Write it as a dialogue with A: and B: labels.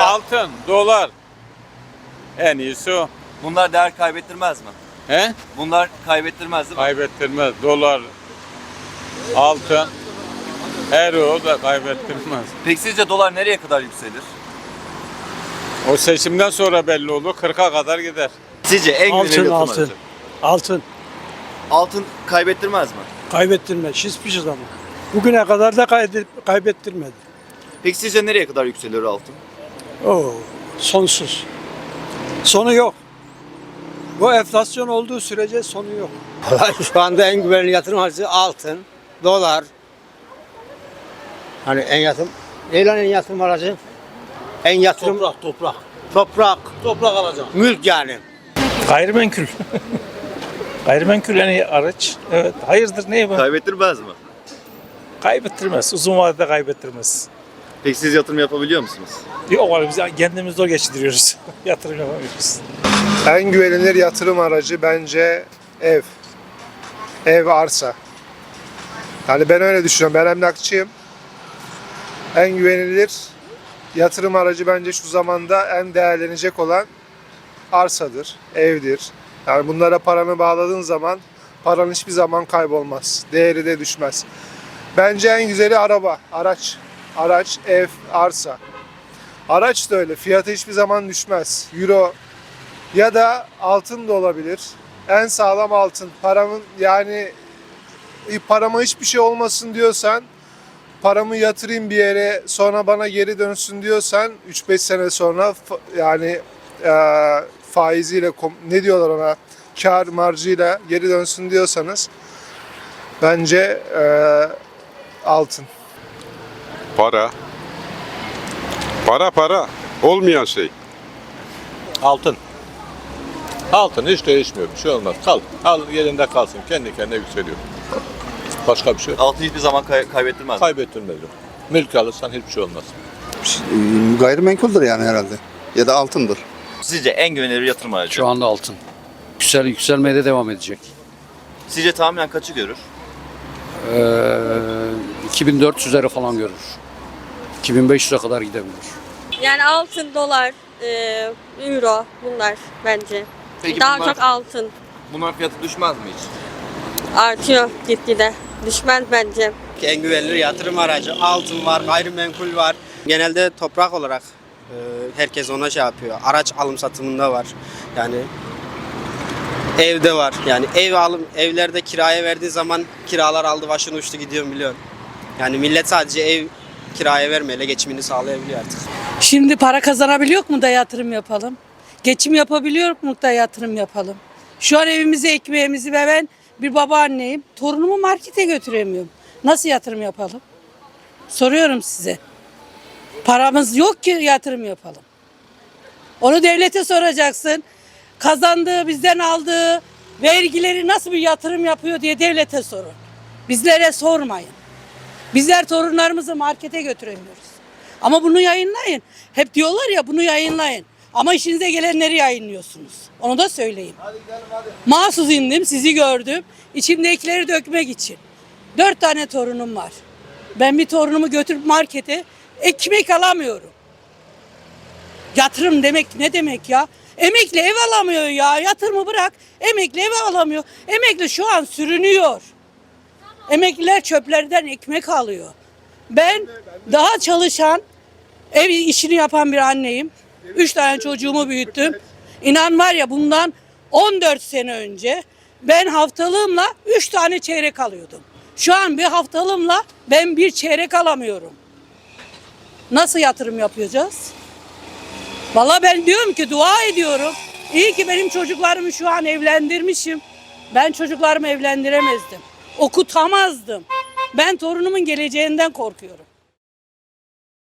A: Altın, dolar. En iyisi o.
B: Bunlar değer kaybettirmez mi?
A: He?
B: Bunlar kaybettirmez değil mi?
A: Kaybettirmez. Dolar, altın, euro da kaybettirmez.
B: Peki sizce dolar nereye kadar yükselir?
A: O seçimden sonra belli olur. 40'a kadar gider.
B: Sizce en güvenilir
C: Altın,
B: yatırım
C: altın. Altın
B: Altın kaybettirmez mi?
C: kaybettirmez hiçbir şey zaman. Bugüne kadar da kayde- kaybettirmedi.
B: Peki sizce nereye kadar yükselir altın?
C: Oo, sonsuz. Sonu yok. Bu enflasyon olduğu sürece sonu yok.
D: Vallahi şu anda en güvenli yatırım aracı altın, dolar. Hani en yatırım, ne lan en yatırım aracı? En yatırım... Toprak, toprak. Toprak. Toprak alacağım. Mülk yani.
E: Gayrimenkul. Gayrimenkul en iyi araç. Evet. Hayırdır ne bu?
B: Kaybettirmez mi?
E: Kaybettirmez. Uzun vadede kaybettirmez.
B: Peki siz yatırım yapabiliyor musunuz?
E: Yok abi biz kendimiz zor geçindiriyoruz. Yatırım yapamıyoruz.
F: En güvenilir yatırım aracı bence ev. Ev arsa. Yani ben öyle düşünüyorum. Ben emlakçıyım. En güvenilir yatırım aracı bence şu zamanda en değerlenecek olan arsadır, evdir. Yani bunlara paranı bağladığın zaman paran hiçbir zaman kaybolmaz. Değeri de düşmez. Bence en güzeli araba, araç. Araç, ev, arsa. Araç da öyle. Fiyatı hiçbir zaman düşmez. Euro ya da altın da olabilir. En sağlam altın. Paramın yani parama hiçbir şey olmasın diyorsan paramı yatırayım bir yere sonra bana geri dönsün diyorsan 3-5 sene sonra yani e, faiziyle ne diyorlar ona kar marjıyla geri dönsün diyorsanız bence e, altın.
G: Para. Para para. Olmayan şey.
H: Altın. Altın hiç değişmiyor. Bir şey olmaz. Kal. Al yerinde kalsın. Kendi kendine yükseliyor. Başka bir şey yok.
B: Altın hiçbir zaman kay- kaybettirmez?
H: Kaybettirmez. o. Mülk alırsan hiçbir şey olmaz.
I: Gayrimenkuldür yani herhalde. Ya da altındır.
B: Sizce en güvenilir yatırım aracı?
J: Şu anda altın. Yüksel, yükselmeye de devam edecek.
B: Sizce tahminen kaçı görür?
J: Ee, 2400'lere falan görür. 2500'e kadar gidebilir.
K: Yani altın, dolar, e, euro bunlar bence. Daha çok altın
B: bunların fiyatı düşmez mi hiç?
K: artıyor gitgide. Düşmez bence.
D: En güvenilir yatırım aracı altın var, gayrimenkul var. Genelde toprak olarak e, herkes ona şey yapıyor. Araç alım satımında var. Yani evde var. Yani ev alım evlerde kiraya verdiği zaman kiralar aldı başını uçtu gidiyor biliyorsun. Yani millet sadece ev kiraya vermeyle geçimini sağlayabiliyor artık.
L: Şimdi para kazanabiliyor mu da yatırım yapalım? Geçim yapabiliyor mu da yatırım yapalım? Şu an evimizi, ekmeğimizi ve ben bir babaanneyim. Torunumu markete götüremiyorum. Nasıl yatırım yapalım? Soruyorum size. Paramız yok ki yatırım yapalım. Onu devlete soracaksın. Kazandığı, bizden aldığı vergileri nasıl bir yatırım yapıyor diye devlete sorun. Bizlere sormayın. Bizler torunlarımızı markete götüremiyoruz. Ama bunu yayınlayın. Hep diyorlar ya bunu yayınlayın. Ama işinize gelenleri yayınlıyorsunuz. Onu da söyleyeyim. Mahsus indim, sizi gördüm. İçimdekileri dökmek için. Dört tane torunum var. Ben bir torunumu götürüp markete ekmek alamıyorum. Yatırım demek ne demek ya? Emekli ev alamıyor ya. Yatırımı bırak. Emekli ev alamıyor. Emekli şu an sürünüyor. Emekliler çöplerden ekmek alıyor. Ben daha çalışan, ev işini yapan bir anneyim. Üç tane çocuğumu büyüttüm. İnan var ya bundan 14 sene önce ben haftalığımla üç tane çeyrek alıyordum. Şu an bir haftalığımla ben bir çeyrek alamıyorum. Nasıl yatırım yapacağız? Valla ben diyorum ki dua ediyorum. İyi ki benim çocuklarımı şu an evlendirmişim. Ben çocuklarımı evlendiremezdim. Okutamazdım. Ben torunumun geleceğinden korkuyorum.